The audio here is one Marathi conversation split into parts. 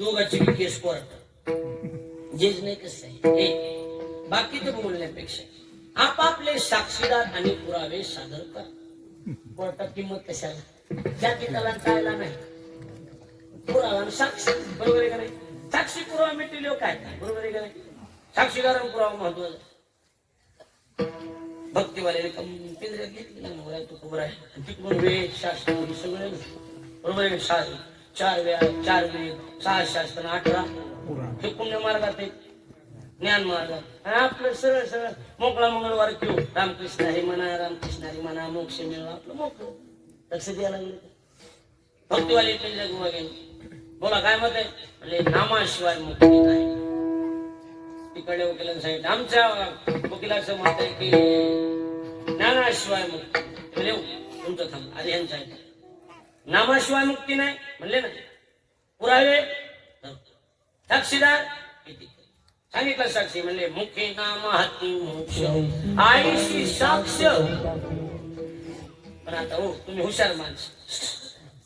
दोघाची बी केस कोर्ट जेज नाही कसं आहे हे बाकीचं बोलण्यापेक्षा आपापले साक्षीदार आणि पुरावे सादर करा. कोर्टात किंमत कशाला? जाती त्याला टाळला नाही. पुरावा साक्षी. बरोबर आहे का नाही? साक्षी पुरावा मिटली काय? बरोबर आहे का नाही? साक्षीदार पुरावा महत्त्वाचा भक्तीवाले पिंजऱ्यात घेतली ना मला तो खबर आहे तिकडून वेद शास्त्र सगळं. बरोबर आहे शास्त्र. चार वेळा चार वेद सहा शास्त्र अठरा हे पुण्य मार्गात ज्ञान मार्गात आणि आपलं सरळ सरळ. मोकळा मंगळवार किंवा रामकृष्ण हरी म्हणा रामकृष्ण हरी म्हणा मोक्ष मिळवा आपलं मोकळं. लक्ष द्यायला लागलं भक्तीवाले पिंजऱ्या गोवा गेले बोला काय मत आहे? म्हणजे नामाशिवाय मुक्ती नाही तिकडे वकिलांनी सांगितलं आमच्या वकिलाचं मत आहे की ज्ञानाशिवाय मुक्ती म्हणजे तुमचं थांब. आधी यांचं आहे नामाशिवाय मुक्ती नाही म्हणले ना. पुरावे. साक्षीदार. सांगितलं साक्षी म्हणले मुखे नाम हाती मोक्ष. आईशी साक्ष. पण आता हो तुम्ही हुशार माणस.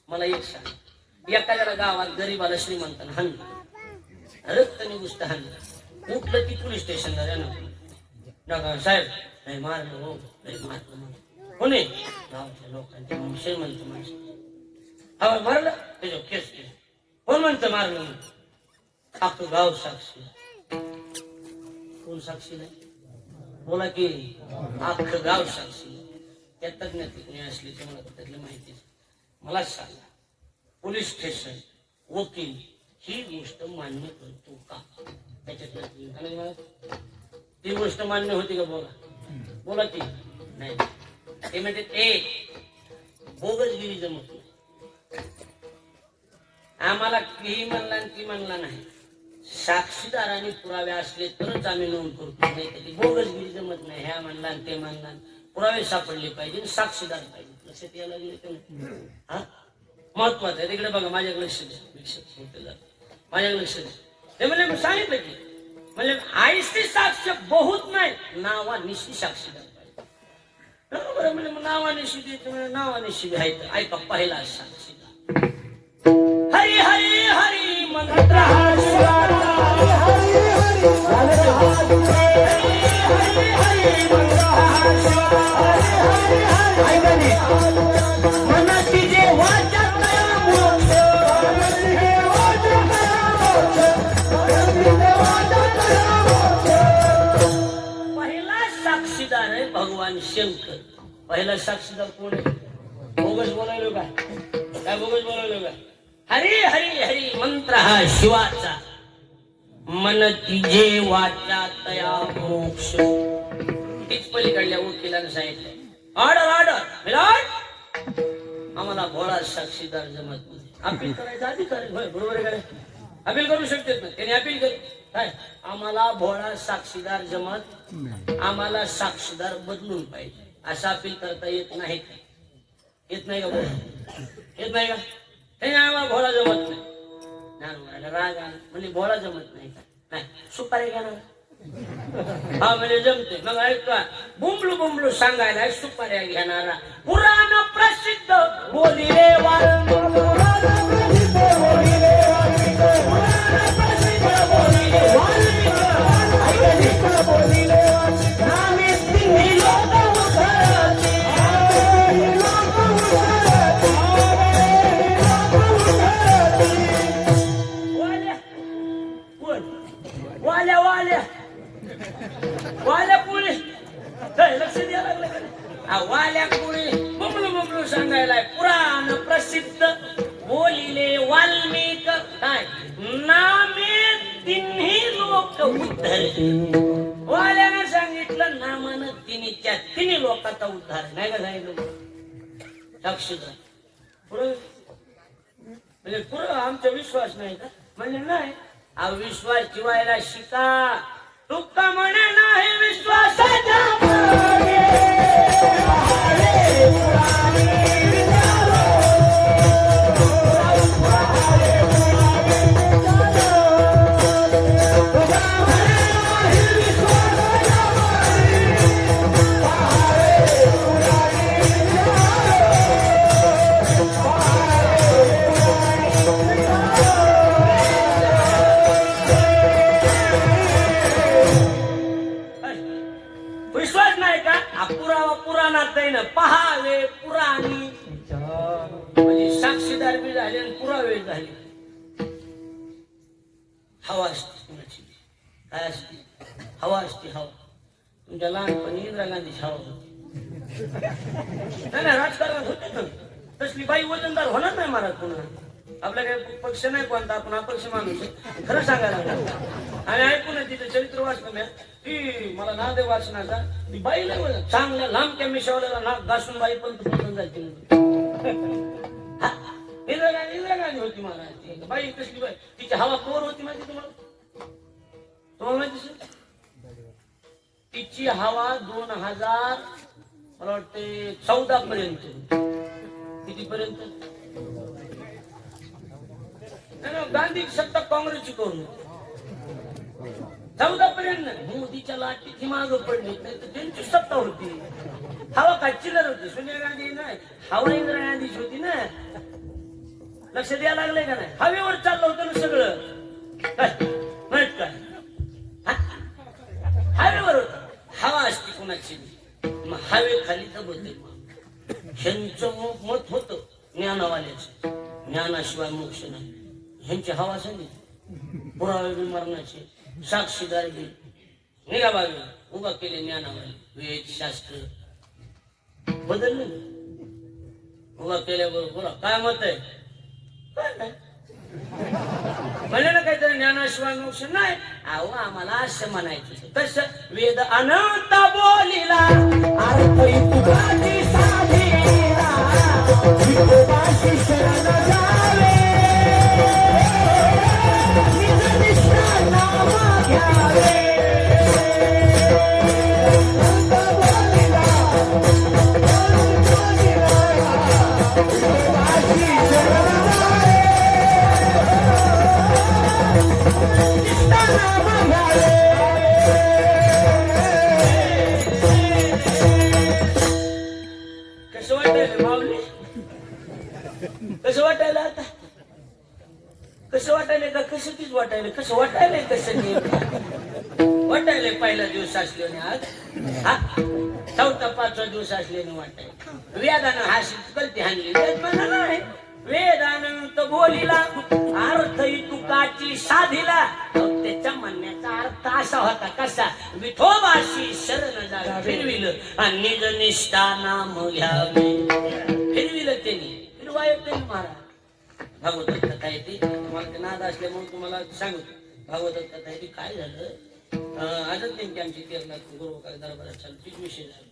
मला एक सांग. एखाद्याला गावात गरीबाला श्रीमंतानं हाणलं. रक्त निघुस्त हाणलं. उठलं की पोलीस स्टेशनला जाणं ना. साहेब. नाही मारलं हो. नाही मारलं कोणी? गावच्या लोकांच्या श्रीमंत माणसं. हा मारलं? त्याच्यावर केस केस कोण म्हणतं मारलं म्हणून अख्खं गाव साक्षी. कोण साक्षी नाही? बोला की अख्खं गाव साक्षी. त्या तज्ञातली कोणी असली तर मला त्यातलं माहिती मला सांगा पोलीस स्टेशन वकील ही गोष्ट मान्य करतो का? त्याच्यातलं ती गोष्ट मान्य होती का बोला? बोला की नाही. ते म्हणते ते बोगसगिरी जमत आम्हाला केही म्हणला आणि ती म्हणला नाही. साक्षीदाराने पुरावे असले तरच आम्ही नोंद करतो. नाही तर बोगसगिरी जमत नाही. ह्या म्हणला आणि ते म्हणला पुरावे सापडले पाहिजे साक्षीदार पाहिजे. लक्षात यायला गेले का नाही? हा? महत्वाचं आहे. तिकडे बघा माझ्याकडे लक्ष द्या. लक्ष माझ्याकडे लक्ष द्या. ते म्हणजे सांगितलं की. म्हणजे आईची साक्ष बहुत नाही. नावानिशी साक्षीदार पाहिजे. बरोबर म्हणजे मग नावानिशी द्यायचं म्हणजे नावानिशी द्यायचं ऐका पहिला साक्षीदार. शंकर. पहिला साक्षीदार कोण आहे? बोगस बोलायलो का? काय बोगस बोलायलो का? हरी हरी हरी मंत्र हा शिवाचा. मन तिजे वाचा तया मोक्ष. तीच पलीकडल्या वकिलानं सांगितलं ऑर्डर ऑर्डर विराट आम्हाला भोळा साक्षीदार जमत नाही. अपील करायचा अधिकार होय बरोबर आहे अपील करू शकते ना? त्याने अपील केली. काय? आम्हाला भोळा साक्षीदार जमत आम्हाला साक्षीदार बदलून पाहिजे. असं अपील करता येत नाही का? येत नाही का बोला येत नाही का? हे आम्हाला भोळा जमत नाही. ज्ञान राग आला. म्हणजे भोळा जमत नाही नाही. सुपारी घ्या ना हा म्हणजे जमते मग ऐका. बुमलू बुमलू सांगायला सुपाऱ्या घेणारा पुराण प्रसिद्ध तिन्ही लोक उद्धरले वाल्यानं सांगितलं नामानं तिन्ही त्या तिने लोकांचा उद्धार. नाही का सांगितलं साक्षीदार पुढं म्हणजे पुरं आमचा विश्वास नाही का? म्हणजे नाही. हा विश्वास ठेवायला शिका. तुका म्हणे नाही विश्वासाच्या बी झाले आणि पुरावे झाले. हवा असते कुणाची. काय असते? हवा असते हवा. तुमच्या लहानपणी इंदिरा गांधीची हवा होती. नाही राजकारणात होते तसली बाई वजनदार होणार नाही महाराज पुन्हा आपल्याकडे काही पक्ष नाही कोणता आपण अपक्ष माणूस खरं सांगायला आणि ऐकून तिथे चरित्र वाचलं मी ती मला नादेव वाचनाचा ती बाईला चांगल्या लांब त्या नाग घासून बाई पण जायची इंदिरा गांधी इंदिरा गांधी होती महाराज बाई कसली बाई? तिची हवा कोर होती माहिती तुम्हाला? तुम्हाला माहिती तिची हवा दोन हजार मला वाटते चौदा पर्यंत. किती पर्यंत गांधी सत्ता काँग्रेसची करून. चौदा पर्यंत. नाही. मोदीच्या लाटीची माग पडली नाही तर त्यांची सत्ता होती. हवा काय होती? सोनिया गांधी नाही. हवा इंदिरा गांधीची होती ना. लक्ष द्यायला लागलंय का नाही? हवेवर चाललं होतं ना सगळं. काय? काय? हवेवर होत. हवा असते कोणाची मग हवे खाली दबत ह्यांचं ह्यांच मत होत ज्ञानावाल्याच. ज्ञानाशिवाय मोक्ष नाही. ह्यांची हवा सांगितली पुरावे मरणाचे. साक्षीदार घे निघा उभा केले ज्ञानावाले. वेद शास्त्र. बदलले. उभा केल्याबरोबर बोला. काय मत आहे? म्हणे ना काहीतरी ज्ञानाशिवाय मोक्ष नाही. अहो आम्हाला असं म्हणायचं तस वेद अनंत बोलिला अर्थ तुकाची साधीला शरण जावे. कसं वाटायला आता? कसं वाटायला का? कसं तीच वाटायला कसं वाटायला कसं वाटायला पहिला दिवस असल्याने आज. हा? चौथा पाचवा दिवस असल्याने वाटायला वेदानं हाशी कलती हाणली वेद म्हणा वेदानंत बोलिला अर्थ तुकाची साधिला. त्याच्या म्हणण्याचा अर्थ असा होता कसा? विठोबाशी शरण जागा फिरविलं आणि निष्ठा नाम घ्यावे. फिरवा महाराज भागवतात कथा येते तुम्हाला ते नाद असल्यामुळे तुम्हाला सांगतो. भागवतात कथा येते काय झालं? अं, आजच नेमकी आमची तेरणा गुरु दरबारात चालू तीच विषय झाला.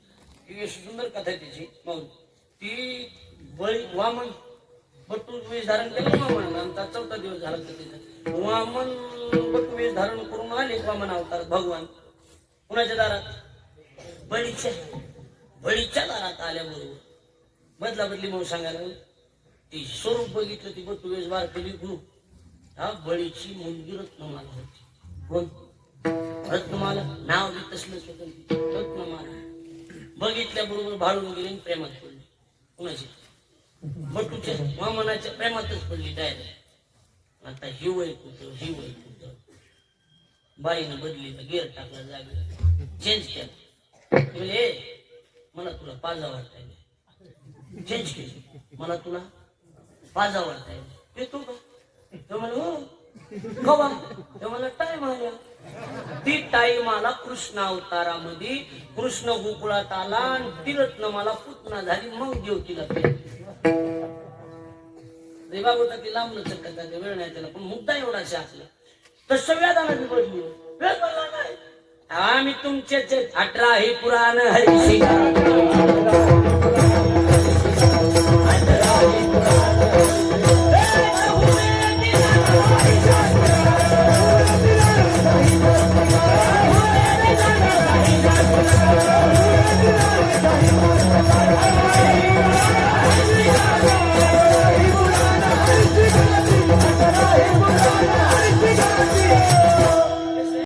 ती सुंदर कथा आहे तिची मग ती बळी वामन बट्टू वेश धारण केलं वामन आमचा चौथा दिवस झाला तर तिथं. वामन बट्टू वेश धारण करून आले वामन अवतार भगवान. कुणाच्या दारात? बळीच्या. बळीच्या दारात आल्याबरोबर. बदला बदली म्हणून सांगायला ती स्वरूप बघितलं ती पण वेश वारकरी गुरु हा बळीची मुलगी रत्नमाला होती. कोण? रत्नमाला. नाव घेत असलं स्वतंत्र. रत्नमाला. बघितल्या बरोबर भाळून गेले प्रेमात पडली. कुणाची? बटूच्या वामनाच्या प्रेमातच पडली डायरेक्ट आता ही वय कुठं ही वय कुठं? बाईनं बदली गेअर टाकला जागे चेंज केला. ती मला तुला पाजा वाटायला चेंज केली. मला तुला पाजा वाटायला येतो का तो हो कवा तो मला टाइम आल्या ती टाईम आला कृष्ण अवतारामध्ये कृष्ण गोकुळात आला आणि ती रत्न मला पुतना झाली मग देव तिला रेबा होता ती लांब लचक वेळ नाही त्याला पण मुद्दा एवढा आपला तर सगळ्या बी बदली वेळ पडला नाही आम्ही तुमचे अठरा हे पुराण हरिशिका Hey,